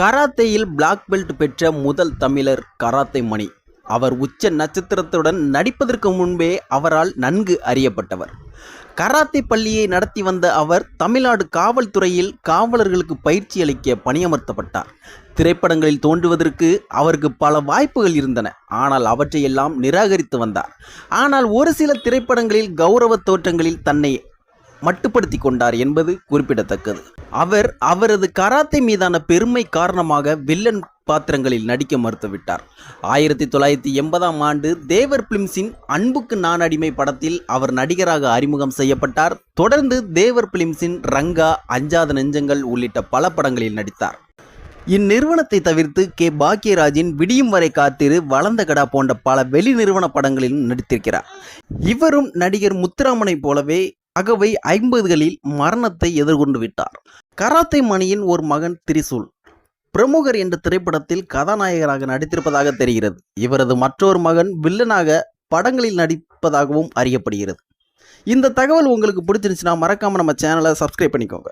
கராத்தேயில் black belt பெற்ற முதல் தமிழர் கராத்தே மணி. அவர் உச்ச நட்சத்திரத்துடன் நடிப்பதற்கு முன்பே அவரால் நன்கு அறியப்பட்டவர். கராத்தே பள்ளியை நடத்தி வந்த அவர் தமிழ்நாடு காவல்துறையில் காவலர்களுக்கு பயிற்சி அளிக்க பணியமர்த்தப்பட்டார். திரைப்படங்களில் தோன்றுவதற்கு அவருக்கு பல வாய்ப்புகள் இருந்தன. ஆனால் அவற்றையெல்லாம் நிராகரித்து வந்தார். ஆனால் ஒரு சில திரைப்படங்களில் கௌரவ தோற்றங்களில் தன்னை மட்டுப்படுத்தி கொண்டார் என்பது குறிப்பிடத்தக்கது. அவர் அவரது கராத்தே மீதான பெருமை காரணமாக வில்லன் பாத்திரங்களில் நடிக்க மறுத்துவிட்டார். ஆயிரத்தி தொள்ளாயிரத்தி எண்பதாம் ஆண்டு தேவர் பிலிம்ஸின் அன்புக்கு நான் அடிமை படத்தில் அவர் நடிகராக அறிமுகம் செய்யப்பட்டார். தொடர்ந்து தேவர் பிலிம்ஸின் ரங்கா அஞ்சாத நெஞ்சங்கள் உள்ளிட்ட பல படங்களில் நடித்தார். இந்நிறுவனத்தை தவிர்த்து கே. பாக்யராஜின் விடியும் வரை காத்திரு வளர்ந்த கடா போன்ற பல வெளி நிறுவன படங்களிலும் நடித்திருக்கிறார். இவரும் நடிகர் முத்துராமனை போலவே அகவை ஐம்பதுகளில் மரணத்தை எதிர்கொண்டு விட்டார். கராத்தே மணியின் ஒரு மகன் திரிசூல். பிரமுகர் என்ற திரைப்படத்தில் கதாநாயகராக நடித்திருப்பதாக தெரிகிறது. இவரது மற்றொரு மகன் வில்லனாக படங்களில் நடிப்பதாகவும் அறியப்படுகிறது. இந்த தகவல் உங்களுக்கு பிடிச்சிருந்துச்சுன்னா மறக்காம நம்ம சேனலை சப்ஸ்கிரைப் பண்ணிக்கோங்க.